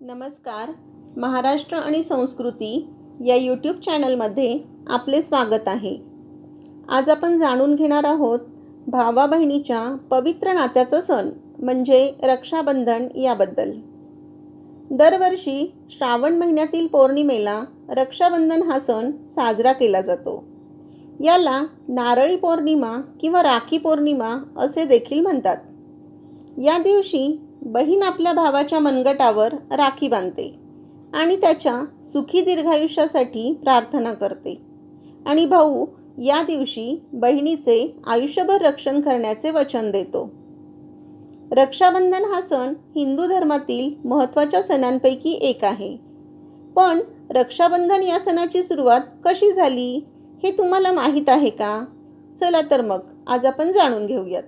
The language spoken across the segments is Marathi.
नमस्कार. महाराष्ट्र आणि संस्कृती या यूट्यूब चॅनलमध्ये आपले स्वागत आहे. आज आपण जाणून घेणार आहोत भावा बहिणीच्या पवित्र नात्याचा सण म्हणजे रक्षाबंधन याबद्दल. दरवर्षी श्रावण महिन्यातील पौर्णिमेला रक्षाबंधन हा सण साजरा केला जातो. याला नारळी पौर्णिमा किंवा राखी पौर्णिमा असे देखील म्हणतात. या दिवशी बहीण आपल्या भावाच्या मनगटावर राखी बांधते आणि त्याच्या सुखी दीर्घायुष्यासाठी प्रार्थना करते. आणि भाऊ या दिवशी बहिणीचे आयुष्यभर रक्षण करण्याचे वचन देतो. रक्षाबंधन हा सण हिंदू धर्मातील महत्त्वाच्या सणांपैकी एक आहे. पण रक्षाबंधन या सणाची सुरुवात कशी झाली हे तुम्हाला माहीत आहे का? चला तर मग आज आपण जाणून घेऊयात.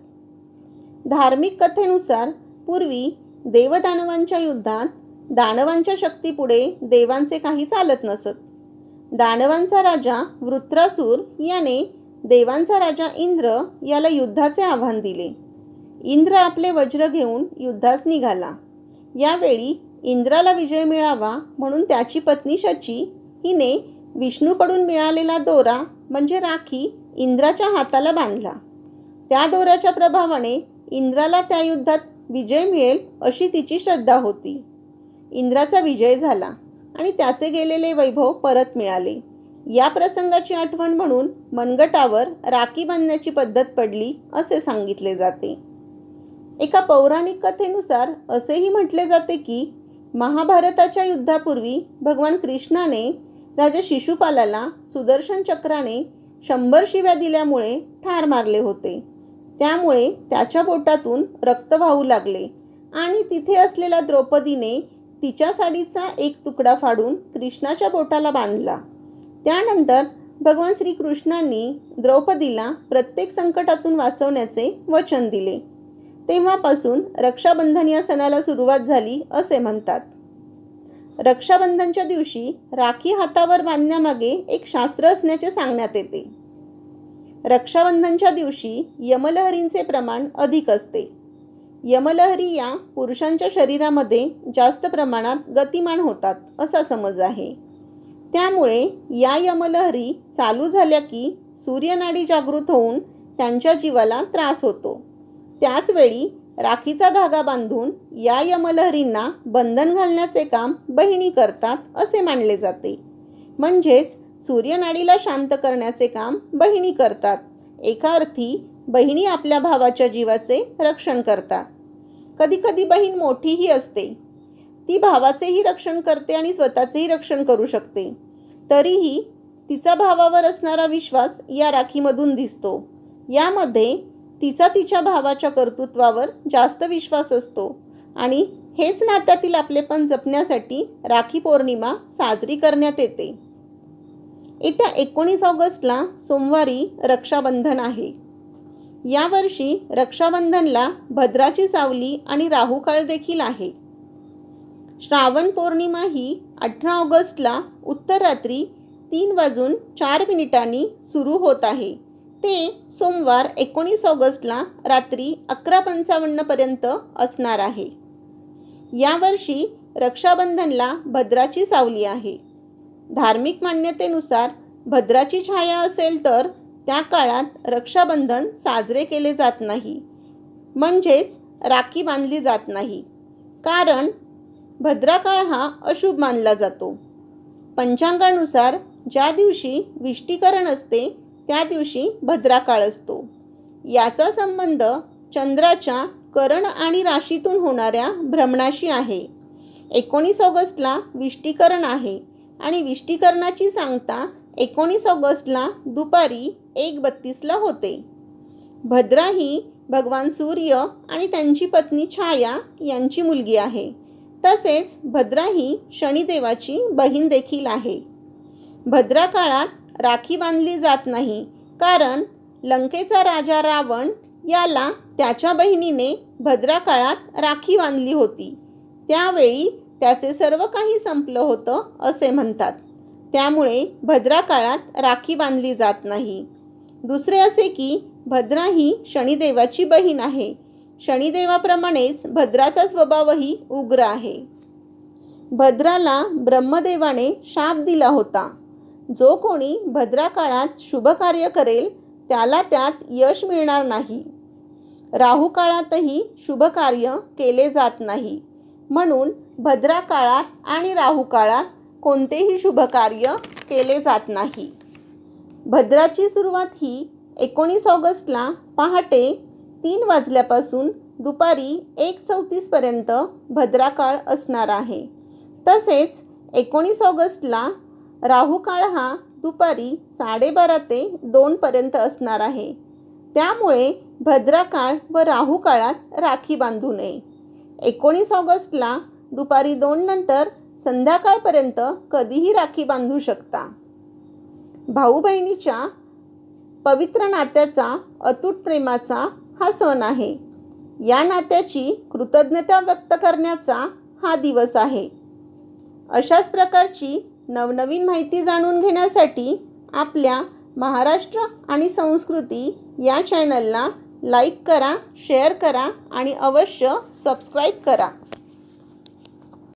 धार्मिक कथेनुसार पूर्वी देवदानवांच्या युद्धात दानवांच्या शक्तीपुढे देवांचे काही चालत नसत. दानवांचा राजा वृत्रासूर याने देवांचा राजा इंद्र याला युद्धाचे आव्हान दिले. इंद्र आपले वज्र घेऊन युद्धास निघाला. यावेळी इंद्राला विजय मिळावा म्हणून त्याची पत्नी शची हिने विष्णूकडून मिळालेला दोरा म्हणजे राखी इंद्राच्या हाताला बांधला. त्या दोऱ्याच्या प्रभावाने इंद्राला त्या युद्धात विजय मिळेल अशी तिची श्रद्धा होती. इंद्राचा विजय झाला आणि त्याचे गेलेले वैभव परत मिळाले. या प्रसंगाची आठवण म्हणून मनगटावर राखी बांधण्याची पद्धत पडली असे सांगितले जाते. एका पौराणिक कथेनुसार असेही म्हटले जाते की महाभारताच्या युद्धापूर्वी भगवान कृष्णाने राजा शिशुपालाला सुदर्शन चक्राने शंभर शिव्या दिल्यामुळे ठार मारले होते. त्यामुळे त्याच्या बोटातून रक्त वाहू लागले आणि तिथे असलेल्या द्रौपदीने तिच्या साडीचा एक तुकडा फाडून कृष्णाच्या बोटाला बांधला. त्यानंतर भगवान श्रीकृष्णांनी द्रौपदीला प्रत्येक संकटातून वाचवण्याचे वचन दिले. तेव्हापासून रक्षाबंधन या सणाला सुरुवात झाली असे म्हणतात. रक्षाबंधनच्या दिवशी राखी हातावर बांधण्यामागे एक शास्त्र असण्याचे सांगण्यात येते. रक्षाबंधनच्या दिवशी यमलहरींचे प्रमाण अधिक असते. यमलहरी या पुरुषांच्या शरीरामध्ये जास्त प्रमाणात गतिमान होतात असा समज आहे. त्यामुळे या यमलहरी चालू झाल्या की सूर्यनाडी जागृत होऊन त्यांच्या जीवाला त्रास होतो. त्याचवेळी राखीचा धागा बांधून या यमलहरींना बंधन घालण्याचे काम बहिणी करतात असे मानले जाते. म्हणजेच सूर्यनाडीला शांत करण्याचे काम बहिणी करतात. एका अर्थी बहिणी आपल्या भावाच्या जीवाचे रक्षण करतात. कधीकधी बहीण मोठीही असते. ती भावाचेही रक्षण करते आणि स्वतःचेही रक्षण करू शकते. तरीही तिचा भावावर असणारा विश्वास या राखीमधून दिसतो. यामध्ये तिचा तिच्या भावाच्या कर्तृत्वावर जास्त विश्वास असतो आणि हेच नात्यातील आपलेपण जपण्यासाठी राखी पौर्णिमा साजरी करण्यात येते. येत्या एकोणीस ऑगस्टला सोमवारी रक्षाबंधन आहे. यावर्षी रक्षाबंधनला भद्राची सावली आणि राहुकाळ देखील आहे. श्रावण पौर्णिमा ही अठरा ऑगस्टला उत्तर रात्री तीन वाजून चार मिनिटांनी सुरू होत आहे. ते सोमवार एकोणीस ऑगस्टला रात्री अकरा पंचावन्नपर्यंत असणार आहे. यावर्षी रक्षाबंधनला भद्राची सावली आहे. धार्मिक मान्यतेनुसार भद्राची छाया असेल तर त्या काळात रक्षाबंधन साजरे केले जात नाही. म्हणजेच राखी बांधली जात नाही. कारण भद्राकाळ हा अशुभ मानला जातो. पंचांगानुसार ज्या दिवशी विष्टीकरण असते त्या दिवशी भद्राकाळ असतो. याचा संबंध चंद्राच्या करण आणि राशीतून होणाऱ्या भ्रमणाशी आहे. एकोणीस ऑगस्टला विष्टीकरण आहे. आणि विष्टीकरणाची सांगता एकोणीस ऑगस्टला दुपारी एक बत्तीसला होते. भद्रा ही भगवान सूर्य आणि त्यांची पत्नी छाया यांची मुलगी आहे. तसेच भद्रा ही शनिदेवाची बहीण देखील आहे. भद्रा काळात राखी बांधली जात नाही कारण लंकेचा राजा रावण याला त्याच्या बहिणीने भद्रा काळात राखी बांधली होती. त्यावेळी त्याचे सर्व काही संपलं होतं असे म्हणतात. त्यामुळे भद्रा काळात राखी बांधली जात नाही. दुसरे असे की भद्रा ही शनिदेवाची बहीण आहे. शनिदेवाप्रमाणेच भद्राचा स्वभावही उग्र आहे. भद्राला ब्रह्मदेवाने शाप दिला होता. जो कोणी भद्रा काळात शुभ कार्य करेल त्याला त्यात यश मिळणार नाही. राहू काळातही शुभ कार्य केले जात नाही. म्हणून भद्रा काळात आणि राहू काळात कोणतेही शुभ कार्य केले जात नाही. भद्राची सुरुवात ही एकोणीस ऑगस्टला पहाटे तीन वाजल्यापासून दुपारी एक चौतीसपर्यंत भद्रा काळ असणार आहे. तसेच एकोणीस ऑगस्टला राहू काळ हा दुपारी साडेबारा ते दोनपर्यंत असणार आहे. त्यामुळे भद्रा काळ व राहू काळात राखी बांधू नये. एकोणीस ऑगस्टला दुपारी दोन नंतर संध्याकाळपर्यंत कधीही राखी बांधू शकता. भाऊ बहिणीच्या पवित्र नात्याचा अतूट प्रेमाचा हा सण आहे. या नात्याची कृतज्ञता व्यक्त करण्याचा हा दिवस आहे. अशाच प्रकारची नवनवीन माहिती जाणून घेण्यासाठी आपल्या महाराष्ट्र आणि संस्कृती या चॅनलला लाईक करा शेअर करा आणि अवश्य सबस्क्राईब करा.